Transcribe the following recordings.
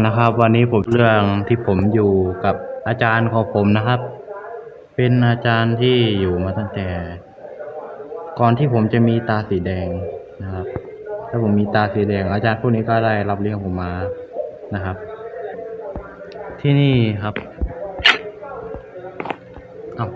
นะครับ วันนี้ผมเรื่องที่ผมอยู่กับอาจารย์ของผมนะครับ เป็นอาจารย์ที่อยู่มาตั้งแต่ ก่อนที่ผมจะมีตาสีแดงนะครับถ้าผมมีตาสีแดง อาจารย์พวกนี้ก็ได้รับเลี้ยงผมมานะครับ ที่นี่ครับเอา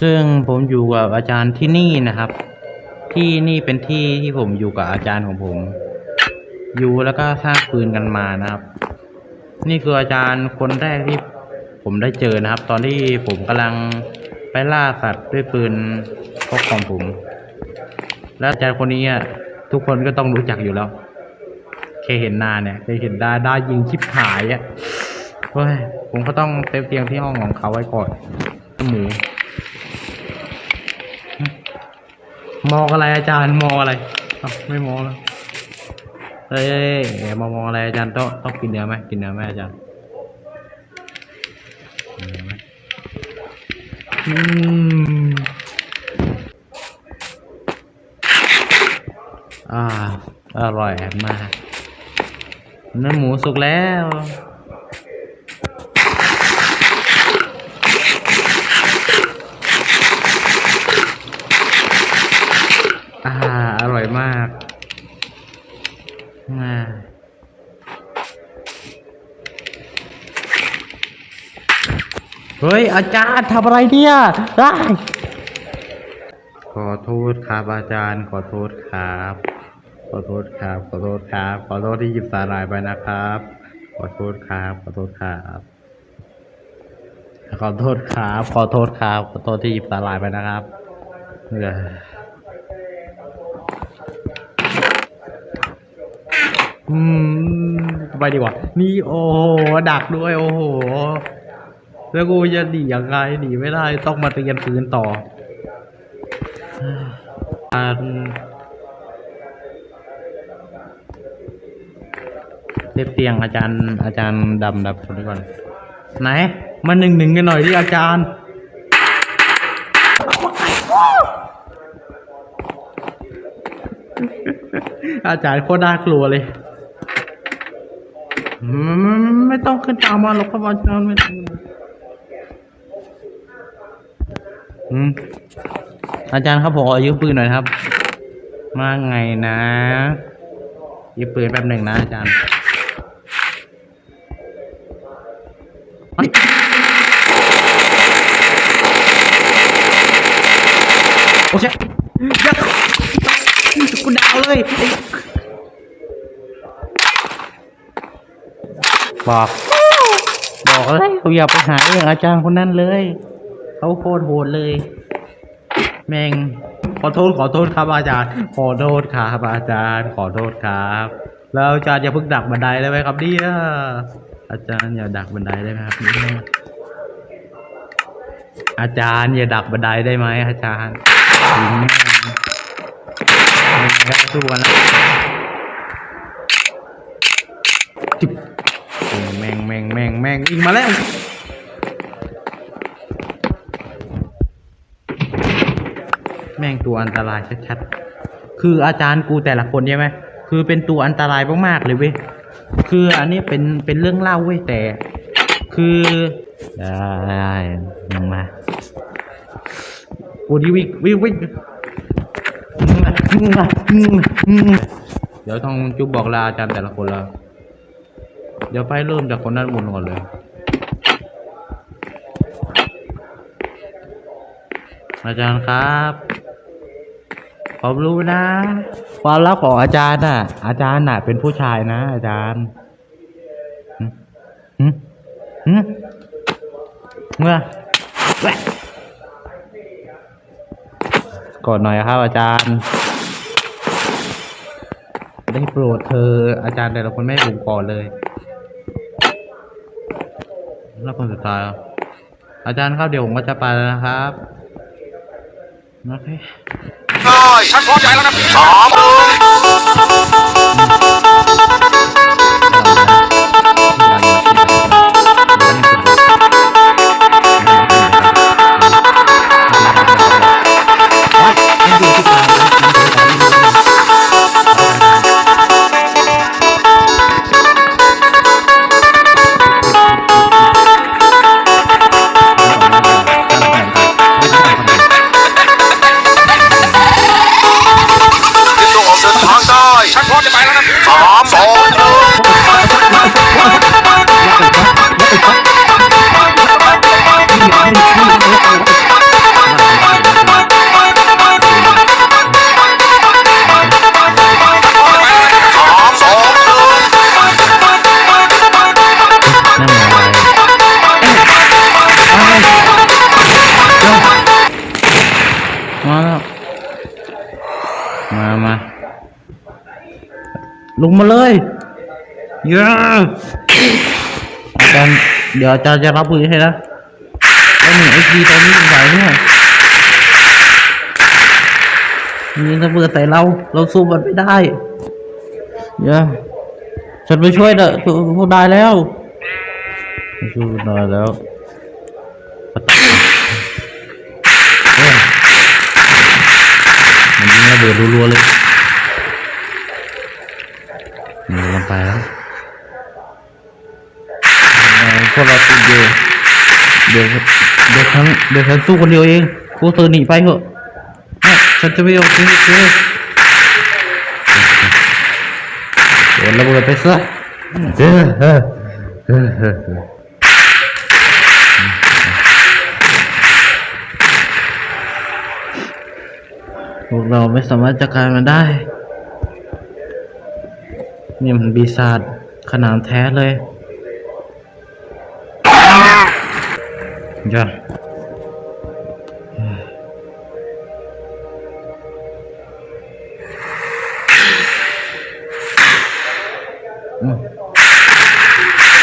ซึ่งผมอยู่กับอาจารย์ที่นี่นะครับ ที่นี่เป็นที่ที่ผมอยู่กับอาจารย์ของผม อยู่แล้วก็สร้างปืนกันมานะครับ นี่คืออาจารย์คนแรกที่ผมได้เจอนะครับ ตอนที่ผมกำลังไปล่าสัตว์ด้วยปืนพกของผม แล้วอาจารย์คนนี้อะทุกคนก็ต้องรู้จักอยู่แล้วเคยเห็นหน้าเนี่ยเคยเห็นได้ได้ยิงชิบหายอะเฮ้ยผมก็ต้องเซฟเตียงที่ห้องของเขาไว้ก่อนหมู มองอะไรอาจารย์มองอะไรไม่มองแล้วเอ้ยเอ้ยเอ้ยมมองอะไรอาจารย์ต้องต้องกินเนื้อไหมกินเนื้อไหมอาจารย์อืมอ่าอร่อยมากเนื้อหมูสุกแล้ว อ่า อร่อยมากอ่าเฮ้ย อาจารย์ทำอะไรเนี่ยได้ขอโทษครับอาจารย์ ขอโทษครับ ขอโทษครับ ขอโทษครับ ขอโทษที่หยิบสาหร่ายไปนะครับ ขอโทษครับ ขอโทษครับ ขอโทษครับ ขอโทษครับ ขอโทษที่หยิบสาหร่ายไปนะครับเออ อืมไปดีกว่า นี่โอ้โหดักด้วย โอ้โห แล้วกูจะหนียังไงหนีไม่ได้ ต้องมาเรียนปืนต่ออ่านเรียบเตียงอาจารย์อาจารย์ดำดับคนนี้ก่อน ไหน มาหนึ่งหนึ่งกันหน่อยที่อาจารย์อาจารย์โคตรน่ากลัวเลย ไม่ต้องขึ้นตามมาหรอกครับอาจารย์ไม่ต้องอืมอาจารย์ครับผมขอยืมปืนหน่อยครับ มาไงนะยืมปืนแป๊บหนึ่งนะอาจารย์เฮ้ยโอเคยัดกูดาวเลย บอก บอกเลยเขาอย่าไปหาเรื่องอาจารย์คนนั้นเลย เขาโคตรโหดเลย แม่งขอโทษขอโทษครับอาจารย์ ขอโทษครับอาจารย์ ขอโทษครับ แล้วอาจารย์อย่าเพิ่งดักบันไดได้ไหมครับเนี่ยอาจารย์อย่าดักบันไดได้ไหมครับเนี่ยอาจารย์อย่าดักบันไดได้ไหมอาจารย์ถึงแม่งแม่งสู้กันแล้วจุ๊บโอ้แม่งแม่งแม่งแม่งยิงมาแล้วแม่งตัวอันตรายชัดๆ คืออาจารย์กูแต่ละคนใช่ไหม คือเป็นตัวอันตรายมากๆเลยเว้ย คืออันนี้เป็นเป็นเรื่องเล่าเว้ยแต่ คือได้ยังมากูดีวิกวิกวิกเดี๋ยวต้องจุ๊บบอกลาอาจารย์แต่ละคนแล้ว เดี๋ยวไปเริ่มจากคนด้านบนก่อนเลยอาจารย์ครับผมรู้นะ ความลับของอาจารย์น่ะ อาจารย์น่ะ เป็นผู้ชายนะ อาจารย์หึหึหึเมื่อแวะกดหน่อยครับ อาจารย์ ได้โปรดเธอ อาจารย์แต่ละคนไม่ให้ผมก่อนเลย แล้วคนสุดท้ายอะอาจารย์ครับเดี๋ยวผมก็จะไปแล้วนะครับโอเค ได้ฉันพอใจแล้วนะสามหนึ่ ลงมาเลยเย้อาจารย์เดี๋ยวอาจารย์จะรับมือให้นะไอ้หนึ่งไอ้กีตอนนี้ไหวเนี่ยมีระเบิดใส่เราเราสู้มันไม่ได้เดี๋ยวฉันไปช่วยเถอะพวกนายแล้วช่วยพวกนาแล้วเอ้ยมันยิงระเบิดรัวๆเลย หนีลงไปแล้วพวกเราติดอยู่เดี๋ยวเดี๋ยวฉันเดี๋ยวฉันสู้คนเดียวเองพวกเธอหนีไปเถอะฉันจะไม่ยอมทิ้งเธอโดนระเบิดไปซะเออเออเออเออเออพวกเราไม่สามารถจัดการมันได้ นี่มันปีศาจขนาดแท้เลยจ้ะอืม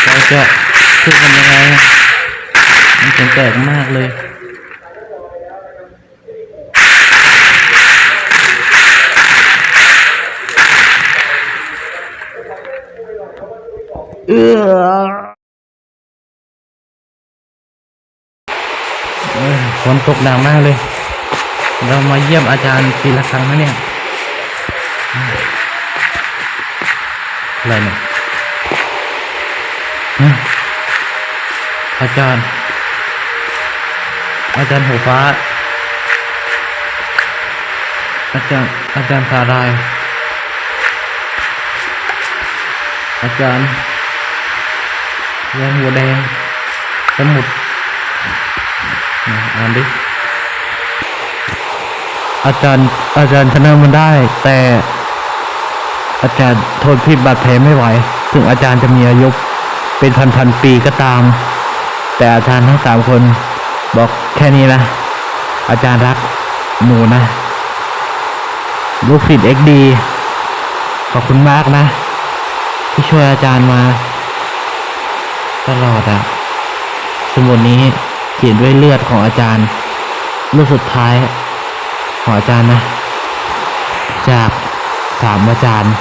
เราจะพูดกันยังไงมันแปลกมากเลย เออฝนตกหนักมากเลย เรามาเยี่ยมอาจารย์ปีละครั้งนะเนี่ยอะไรเนี่ยอาจารย์ อาจารย์หัวฟ้า อาจารย์ อาจารย์สาราย อาจารย์ แรงหัวแดงสมุดอ่านดิ อาจารย์ อาจารย์ชนะมันได้ แต่อาจารย์ทนพิษบาดแผลไม่ไหว ถึงอาจารย์จะมีอายุเป็นพันพันๆปีก็ตาม แต่อาจารย์ทั้งสามคนบอกแค่นี้นะ อาจารย์รักหนูนะ ลูกศิษย์เอ็กดี ขอบคุณมากนะ ที่ช่วยอาจารย์มา ตลอดอะสมุดนี้เขียนด้วยเลือดของอาจารย์เลือดสุดท้ายของอาจารย์นะ จากสามอาจารย์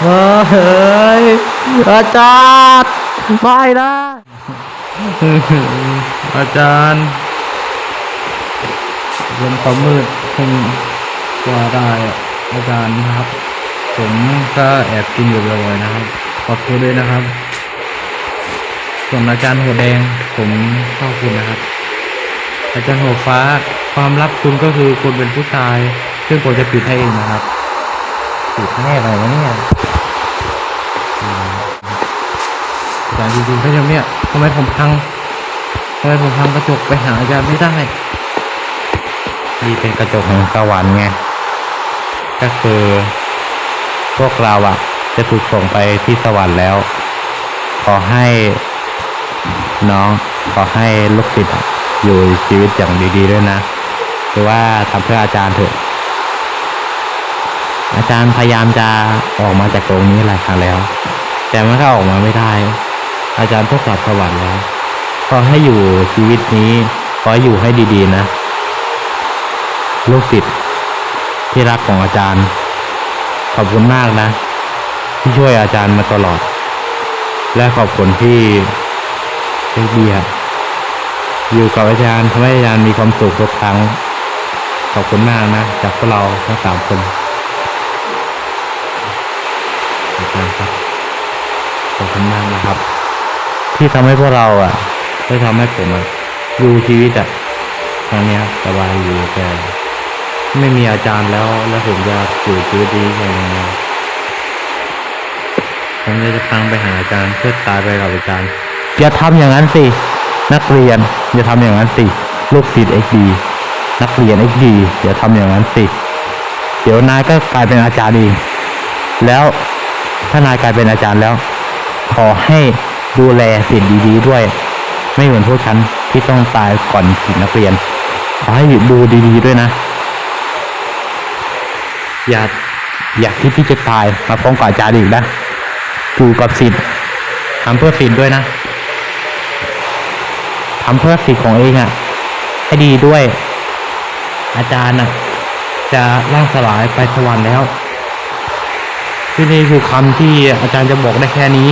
เฮ้ยอาจารย์ไม่นะอาจารย์เย็นความมืดคงกว่าได้อะอาจารย์นะครับ ผมก็แอบกินอยู่บ่อยๆนะครับ ขอบคุณด้วยนะครับ ส่วนอาจารย์หัวแดงผมขอบคุณนะครับ อาจารย์หัวฟ้าความลับคุณก็คือคุณเป็นผู้ชาย ซึ่งผมจะปิดให้เองนะครับปิดแน่อะไรวะเนี่ยอืมอาจารย์จริงๆก็ยังเนี่ยทำไมผมพังทำไมผมพังกระจกไปหาอาจารย์ไม่ได้นี่เป็นกระจกของสวรรค์ไงก็คือ พวกเราอะจะถูกส่งไปที่สวรรค์แล้ว ขอให้น้องขอให้ลูกศิษย์อยู่ชีวิตอย่างดีๆด้วยนะคือว่าทำเพื่ออาจารย์เถอะ อาจารย์พยายามจะออกมาจากตรงนี้หลายครั้งแล้ว แต่มันก็ออกมาไม่ได้ อาจารย์ต้องกลับสวรรค์แล้วขอให้อยู่ชีวิตนี้ขออยู่ให้ดีๆนะ ลูกศิษย์ที่รักของอาจารย์ อบคุณมากนะ ที่ช่วยอาจารย์มาตลอด และขอบคุณที่เอ็กดีครับอยู่กับอาจารย์ทำให้อาจารย์มีความสุขทุกครั้ง ขอบคุณมากนะ จากพวกเราทั้งสามคนขอบคุณครับขอบคุณมากนะครับ ที่ทำให้พวกเราอะได้ทำให้ผมอะอยู่ชีวิตอะครั้งนี้สบายอยู่แต่ ไม่มีอาจารย์แล้ว แล้วผมจะอยู่ชีวิตดียังไงผมจะพังไปหาอาจารย์เพื่อตายไปกับอาจารย์อย่าทำอย่างนั้นสิ นักเรียน อย่าทำอย่างนั้นสิ ลูกศิษย์เอ็กดีนักเรียนเอ็กดีอย่าทำอย่างนั้นสิ เดี๋ยวนายก็กลายเป็นอาจารย์เองแล้วถ้านายกลายเป็นอาจารย์แล้ว ขอให้ดูแลศิษย์ดี ๆ ด้วย ไม่เหมือนพวกฉันที่ต้องตายก่อนศิษย์นักเรียนขอให้ดูดี ๆ ด้วยนะ อย่าอยากคิดที่จะตายมาฟ้องกับอาจารย์อีกนะอยู่กับสิทธิ์ทำเพื่อสิทธิ์ด้วยนะทำเพื่อสิทธิ์ของเองอะ่ะ ให้ดีด้วย อาจารย์น่ะ จะร่างสลายไปสวรรค์แล้วที่นี่คือคำที่อาจารย์จะบอกได้แค่นี้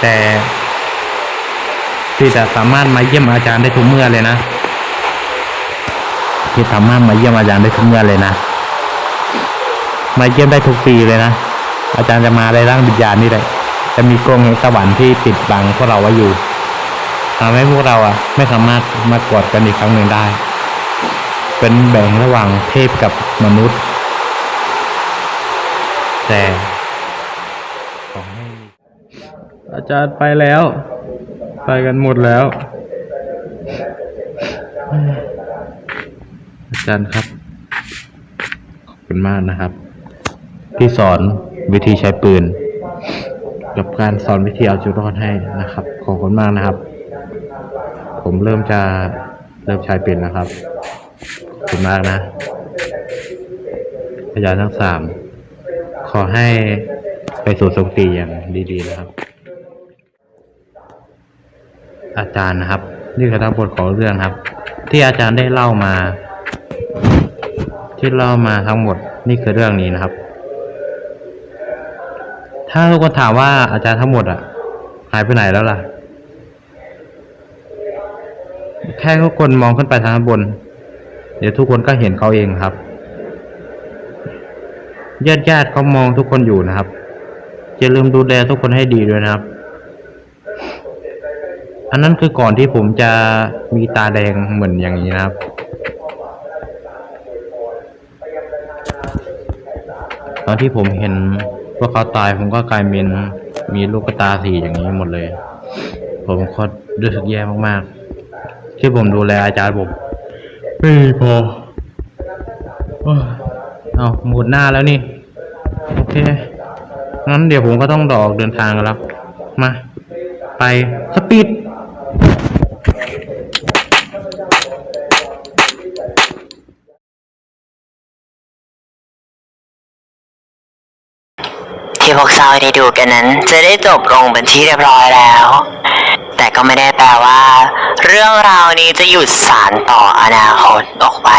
แต่ที่จะสามารถมาเยี่ยมอาจารย์ได้ทุกเมื่อเลยนะ ที่สามารถมาเยี่ยมอาจารย์ได้ทุกเมื่อเลยนะ มาเยี่ยมได้ทุกปีเลยนะ อาจารย์จะมาในร่างวิญญาณนี่แหละ จะมีกรงแห่งสวรรค์ที่ปิดบังพวกเราไว้อยู่ทำให้พวกเราอะ ไม่สามารถมากอดกันอีกครั้งหนึ่งได้ เป็นแบ่งระหว่างเทพกับมนุษย์ แต่ขอให้อาจารย์ไปแล้ว ไปกันหมดแล้ว อาจารย์ครับ ขอบคุณมากนะครับ ที่สอนวิธีใช้ปืน กับการสอนวิธีเอาชีวิตรอดให้นะครับ ขอบคุณมากนะครับ ผมเริ่มจะเริ่มใช้เป็นนะครับ ขอบคุณมากนะพยานทั้งสามขอให้ไปสู่สุคติอย่างดีๆนะครับ อาจารย์นะครับ นี่คือทั้งบทของเรื่องครับ ที่อาจารย์ได้เล่ามา ที่เล่ามาทั้งหมดนี่คือเรื่องนี้นะครับ ถ้าทุกคนถามว่าอาจารย์ทั้งหมดอะ หายไปไหนแล้วล่ะ แค่ทุกคนมองขึ้นไปทางบน เดี๋ยวทุกคนก็เห็นเขาเองครับญาติญาติๆเขามองทุกคนอยู่นะครับอย่าลืมดูแลทุกคนให้ดีด้วยนะครับ อันนั้นคือก่อนที่ผมจะมีตาแดงเหมือนอย่างนี้นะครับ อนที่ผมเห็นว่าเขาตายผมก็กลายเป็นมีลูกตาสีอย่างนี้หมดเลย ผมก็รู้สึกแย่มากๆ ที่ผมดูแลอาจารย์ผมไม่พอโอ้ยเอาหมดหน้าแล้วนี่ โอเคงั้นเดี๋ยวผมก็ต้องดออกเดินทางกันแล้ว มา ไปสปีด ที่พวกเราได้ดูกันนั้น จะได้จบลงเป็นที่เรียบร้อยแล้ว แต่ก็ไม่ได้แปลว่า เรื่องราวนี้จะหยุดสารต่ออนาคตออกไป